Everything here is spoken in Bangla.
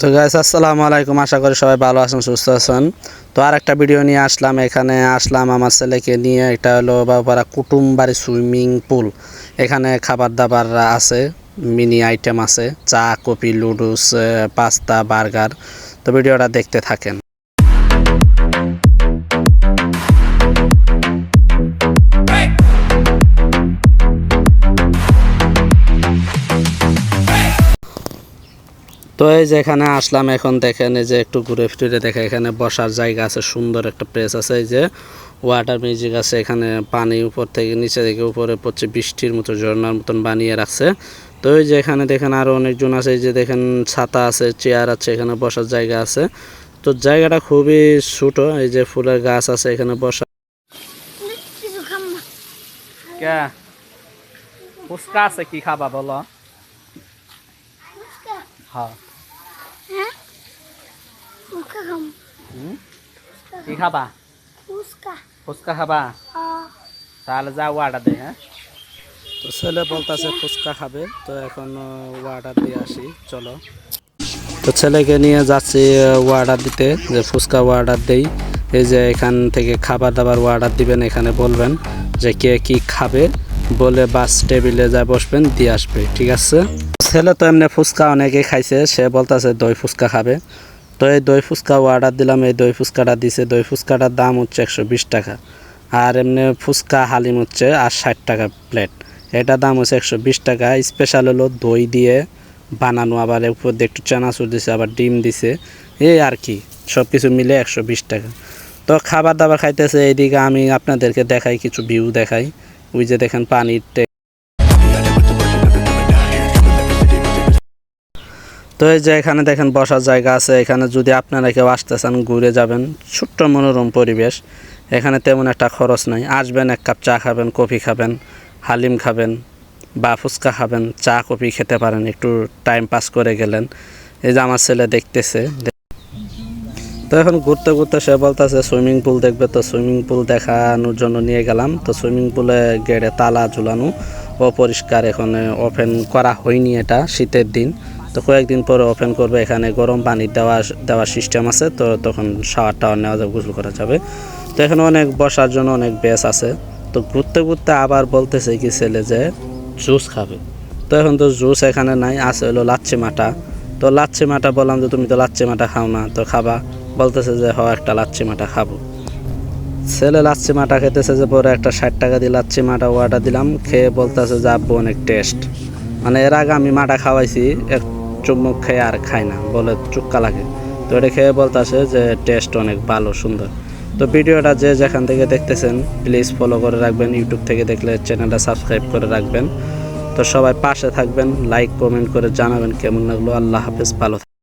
তো গাইস আসসালামু আলাইকুম। আশা করি সবাই ভালো আছেন, সুস্থ আছেন। তো আর একটা ভিডিও নিয়ে আসলাম। এখানে আসলাম আমার ছেলেকে নিয়ে। এটা হলো বাবারা কুটুম সুইমিং পুল। এখানে খাবার দাবার আছে, মিনি আইটেম আছে, চা, কফি লুডুস পাস্তা, বার্গার। তো ভিডিওটা দেখতে থাকেন। তো এই যে এখানে আসলাম এখন দেখেন এই যে একটু ঘুরে ফিরে দেখে এখানে বসার জায়গা আছে সুন্দর একটা প্লেস আছে। এই যে ওয়াটার মিউজিক আছে এখানে পানি উপর থেকে নিচে থেকে উপরে পড়ছে বৃষ্টির মতো ঝর্ণার মতন বানিয়ে রাখছে। তো এই যে এখানে দেখেন আরও অনেকজন আছে এই যে দেখেন ছাতা আছে চেয়ার আছে এখানে বসার জায়গা আছে। তো জায়গাটা খুবই ছোট এই যে ফুলের গাছ আছে এখানে বসা ফুচকা আছে কি খাবা বলো? হ্যাঁ। ফুচকা খাম কি খাবা ফুচকা ফুচকা খাবা তাহলে যা অর্ডার দে হ্যাঁ? তো ছেলে বলতেছে ফুচকা খাবে তো এখন অর্ডার দিয়ে আসি চলো। তো ছেলেকে নিয়ে যাচ্ছি অর্ডার দিতে যে ফুচকা অর্ডার দেই। এই যে এখান থেকে খাবার দাবার অর্ডার দিবেন এখানে বলবেন যে কে কি খাবে বলে বাস টেবিলে যা বসবেন দিয়ে আসবে ঠিক আছে? ছেলে তো এমনি ফুচকা অনেকে খাইছে সে বলতেছে দই ফুচকা খাবে। তো এই দই ফুচকা অর্ডার দিলাম, এই দই ফুচকাটা দিছে। দই ফুচকাটার দাম হচ্ছে একশো বিশ টাকা। আর এমনি ফুচকা হালিম হচ্ছে আর ষাট টাকা প্লেট এটা দাম হচ্ছে একশো বিশ টাকা। স্পেশাল হলো দই দিয়ে বানানো, আবার উপর দিয়ে একটু চানাচুর দিছে, আবার ডিম দিছে। এই আর কি সব কিছু মিলে একশো বিশ টাকা। তো খাবার দাবার খাইতেছে, এইদিকে আমি আপনাদেরকে দেখাই, কিছু ভিউ দেখাই। ওই যে দেখেন পানির তো এই যে এখানে দেখেন বসার জায়গা আছে, এখানে যদি আপনারা কেউ আসতে চান ঘুরে যাবেন, ছোট্ট মনোরম পরিবেশ, এখানে তেমন একটা খরচ নাই। আসবেন, এক কাপ চা খাবেন, কফি খাবেন, হালিম খাবেন বা ফুচকা খাবেন, চা, কফি খেতে পারেন, একটু টাইম পাস করে গেলেন। এই যে আমার ছেলে দেখতেছে তো এখন ঘুরতে ঘুরতে সে বলতেছে সুইমিং পুল দেখবে তো সুইমিং পুল দেখানোর জন্য নিয়ে গেলাম। তো সুইমিং পুলে গেড়ে তালা ঝুলানো, অপরিষ্কার এখানে ওপেন করা হয়নি এটা, শীতের দিন। তো কয়েকদিন পরে ওপেন করবে, এখানে গরম পানি দেওয়া, দেওয়ার সিস্টেম আছে, তো তখন শাওয়ার টাওয়ার নেওয়া যাবে, গোসল করা যাবে। তো এখানে অনেক বসার জন্য অনেক বেস আছে। তো ঘুরতে ঘুরতে আবার বলতেছে কি ছেলে যে জুস খাবে। তো এখন তো জুস এখানে নাই, আছে হলো লাচ্ছি মাটা। তো লাচ্ছি মাটা বললাম যে, তুমি তো লাচ্ছি মাটা খাও না, তো খাবা। বলতেছে যে, হ, একটা লাচ্ছি মাটা খাব। ছেলে লাচ্ছি মাটা খেতেছে যে, পরে একটা ষাট টাকা দিয়ে লাচ্ছি মাটা অর্ডার দিলাম। খেয়ে বলতেছে যে, আব্বু, অনেক টেস্ট মানে এর আগে আমি মাটা খাওয়াইছি, এক চুমুক খেয়ে আর খায় না, বলে চুক্কা লাগে। তো এটা খেয়ে বলতেছে যে টেস্ট অনেক ভালো, সুন্দর। তো ভিডিওটা যে যেখান থেকে দেখতেছেন প্লিজ ফলো করে রাখবেন। ইউটিউব থেকে দেখলে চ্যানেলটা সাবস্ক্রাইব করে রাখবেন। তো সবাই পাশে থাকবেন লাইক কমেন্ট করে জানাবেন কেমন লাগল। আল্লাহ হাফেজ, ভালো।